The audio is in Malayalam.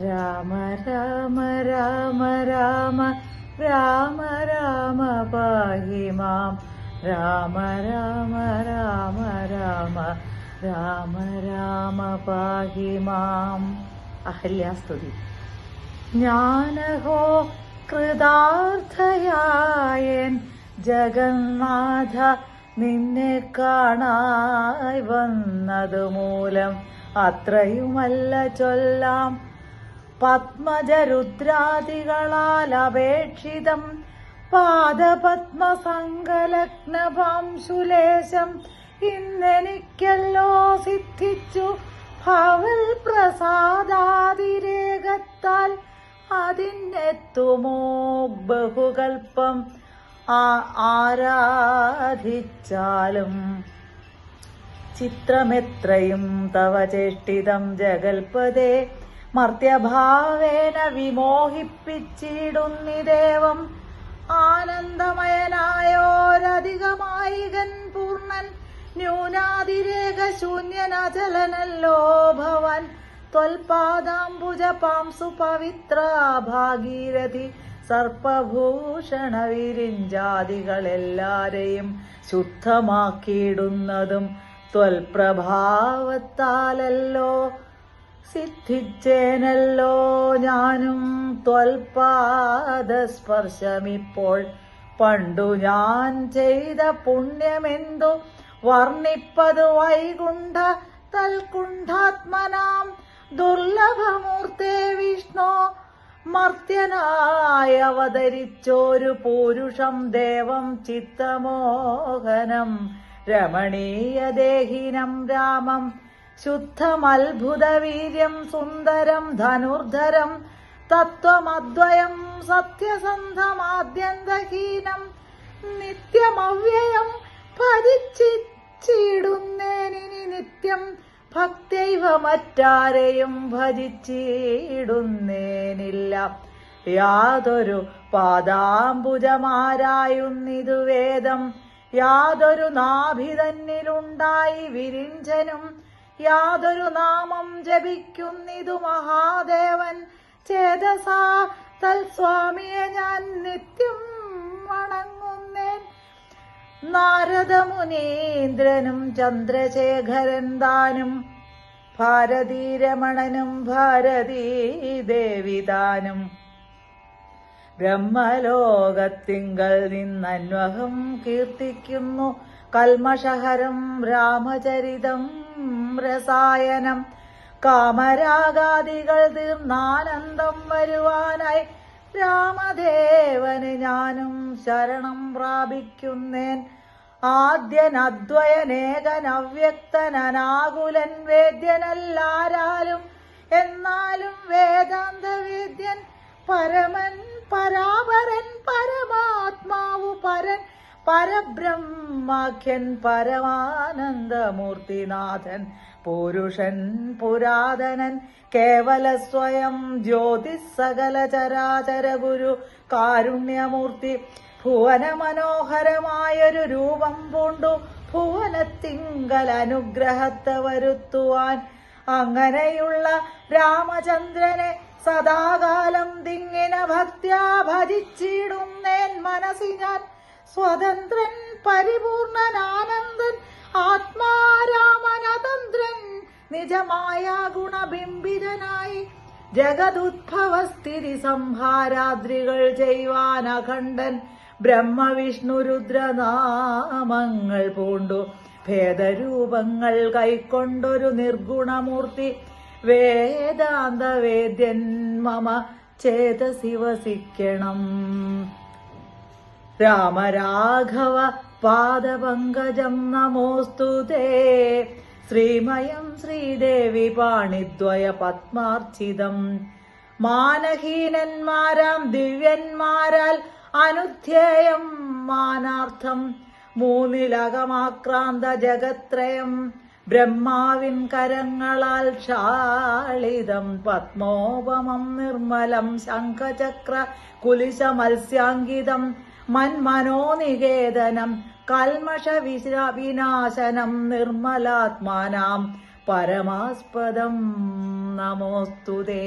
രാമ രാമ രാമ രാമ രാമ രാമ പാഹി മാം. രാമ രാമ രാമ രാമ രാമ രാമ പാഹി മാം. അഹല്യാസ്തുതി ജ്ഞാനഹോ കൃതാർത്ഥയായൻ ജഗന്നാഥ നിന്നെ കാണായി വന്നതുമൂലം അത്രയുമല്ല ചൊല്ലാം പത്മജരുദ്രാദികളാൽ അപേക്ഷിതം പാദപത്മസങ്കലഗ്നപാംശുലേശം ഇന്നെനിക്കല്ലോ സിദ്ധിച്ചു ഭവൽ പ്രസാദാതിരേകത്താൽ അതിനെത്തുമോ ബഹുകൽപ്പം ആ- ആരാധിച്ചാലും? ചിത്രമെത്രയും തവ ചേഷ്ടിതം ജഗൽപദേ മർത്യഭാവേന വിമോഹിപ്പിച്ചിടുന്നിദേവം ആനന്ദമയനായോരധികമായികൻ പൂർണൻ ന്യൂനാതിരേക ശൂന്യനചലനല്ലോ ഭവൻ. ത്വൽപാദാംബുജ പാംസു പവിത്ര ഭാഗീരഥി സർപ്പഭൂഷണ വിരിഞ്ചാദികളെല്ലാരെയും ശുദ്ധമാക്കിയിടുന്നതും ത്വൽപ്രഭാവത്താലല്ലോ. സിദ്ധിച്ചേനല്ലോ ഞാനും ത്വൽപാദസ്പർശമിപ്പോൾ. പണ്ടു ഞാൻ ചെയ്ത പുണ്യമെന്തു? വർണിപ്പതു വൈകുണ്ഠ തൽകുണ്ഠാത്മനാം. ദുർലഭമൂർത്തേ വിഷ്ണു മർത്യനായ അവതരിച്ചോരു പൂരുഷം ദേവം ചിത്തമോഹനം. രമണീയ ദേഹിനം രാമം. ശുദ്ധമത്ഭുതവീര്യം സുന്ദരം ധനുർധരം തത്വമദ്വയം സത്യസന്ധമാദ്യന്തഹീനം നിത്യമവ്യയം ഭജിച്ചിടുന്നേനിനി നിത്യം ഭക്തൈവ മറ്റാരെയും ഭജിച്ചിടുന്നേനില്ല. യാതൊരു പാദാംബുജമാരായുന്നിതു വേദം യാതൊരു നാഭിതന്നിലുണ്ടായി വിരിഞ്ചനും യാതൊരു നാമം ജപിക്കുന്നിതു മഹാദേവൻ. ചേതസാ തൽസ്വാമിയെ ഞാൻ നിത്യം വണങ്ങുന്നേൻ. നാരദമുനീന്ദ്രനും ചന്ദ്രശേഖരൻ താനും ഭാരതീരമണനും ഭാരതീ ദേവിതാനും ബ്രഹ്മലോകത്തിങ്കൾ നിന്നന്വഹം കീർത്തിക്കുന്നു. കൽമഷഹരം രാമചരിതം രസായനം. കാമരാഗാദികൾ തീർന്നാനന്ദം വരുവാനായി രാമദേവന് ഞാനും ശരണം പ്രാപിക്കുന്നേൻ. അവ്യക്തൻ അനാകുലൻ വേദ്യനല്ലാരാലും എന്നാലും വേദാന്ത വേദ്യൻ പരമൻ പരാപരൻ പരബ്രഹ്മാഖ്യൻ പരമാനന്ദമൂർത്തിനാഥൻ പുരുഷൻ പുരാതനൻ കേവല സ്വയം ജ്യോതിസ് സകല ചരാചര ഗുരു കാരുണ്യമൂർത്തി ഭുവന മനോഹരമായൊരു രൂപം പൂണ്ടു ഭുവനത്തിങ്കൽ അനുഗ്രഹത്തെ വരുത്തുവാൻ. അങ്ങനെയുള്ള രാമചന്ദ്രനെ സദാകാലം ദിങ്ങിന ഭക്ത്യാ ഭജിച്ചിടുന്നേൻ മനസ്സി ഞാൻ സ്വതന്ത്രൻ പരിപൂർണനാനന്ദൻ ആത്മാരാമനതന്ത്രൻ നിജമായ ഗുണബിംബിതനായി ജഗതുദ്ഭവസ്ഥിതി സംഹാരാദ്രികൾ ചെയ്യുവാൻ അഖണ്ഡൻ ബ്രഹ്മവിഷ്ണു രുദ്രനാമങ്ങൾ പൂണ്ടു. ഭേദരൂപങ്ങൾ കൈക്കൊണ്ടൊരു നിർഗുണമൂർത്തി. വേദാന്ത വേദ്യൻ മമ ചേതസി വസിക്കണം രാമരാഘവ പാദപങ്കജം നമോസ്തു തേ. ശ്രീമയം ശ്രീദേവി പാണിദ്വയ പത്മാർച്ചിതം. മാനഹീനന്മാരാം ദിവ്യന്മാരാൽ അനുധ്യേയം മാനാർത്ഥം. മൂന്നിലകമാക്രാന്ത ജഗത്രയം ബ്രഹ്മാവിൻ കരങ്ങളാൽ ക്ഷാളിതം പത്മോപമം നിർമ്മലം ശംഖചക്ര കുലിശ മത്സ്യാങ്കിതം മന്മനോനികേതനം കൽമഷ വിനാശനം നിർമ്മലാത്മാനാം പരമാസ്പദം നമോസ്തുതേ.